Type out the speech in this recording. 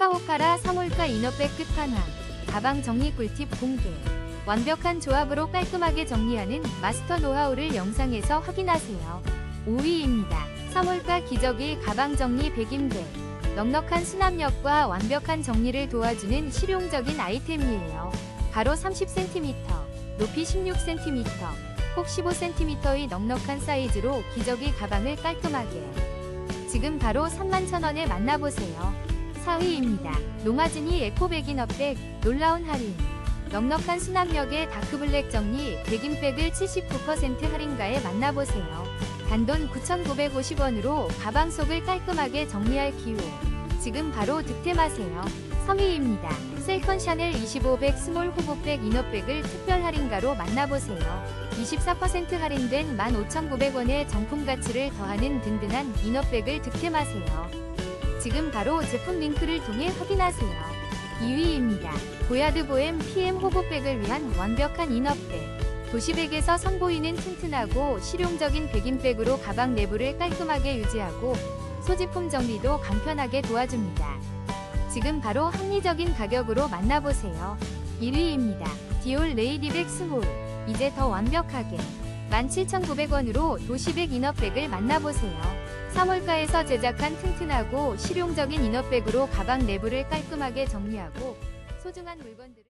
호카호카라 3월가 이너백 끝판왕 가방 정리 꿀팁 공개 완벽한 조합으로 깔끔하게 정리하는 마스터 노하우를 영상에서 확인하세요. 5위입니다. 3월가 기저귀 가방 정리 백임대 넉넉한 수납력과 완벽한 정리를 도와주는 실용적인 아이템이에요. 가로 30cm, 높이 16cm, 폭 15cm의 넉넉한 사이즈로 기저귀 가방을 깔끔하게 지금 바로 31,000원에 만나보세요. 4위입니다. 노마진이 에코백인 업백 놀라운 할인 넉넉한 수납력의 다크블랙 정리 백인백을 79% 할인가에 만나보세요. 단돈 9,950원으로 가방 속을 깔끔하게 정리할 기회 지금 바로 득템하세요. 3위입니다. 셀컨 샤넬 25백 스몰 호보백 이너백을 특별 할인가로 만나보세요. 24% 할인된 15,900원의 정품 가치를 더하는 든든한 이너백을 득템하세요. 지금 바로 제품 링크를 통해 확인하세요. 2위입니다. 보야드 보엠 PM 호보백을 위한 완벽한 이너백. 도시백에서 선보이는 튼튼하고 실용적인 백인백으로 가방 내부를 깔끔하게 유지하고 소지품 정리도 간편하게 도와줍니다. 지금 바로 합리적인 가격으로 만나보세요. 1위입니다. 디올 레이디백 스몰. 이제 더 완벽하게 17,900원으로 도시백 이너백을 만나보세요. 3월가에서 제작한 튼튼하고 실용적인 이너백으로 가방 내부를 깔끔하게 정리하고 소중한 물건들을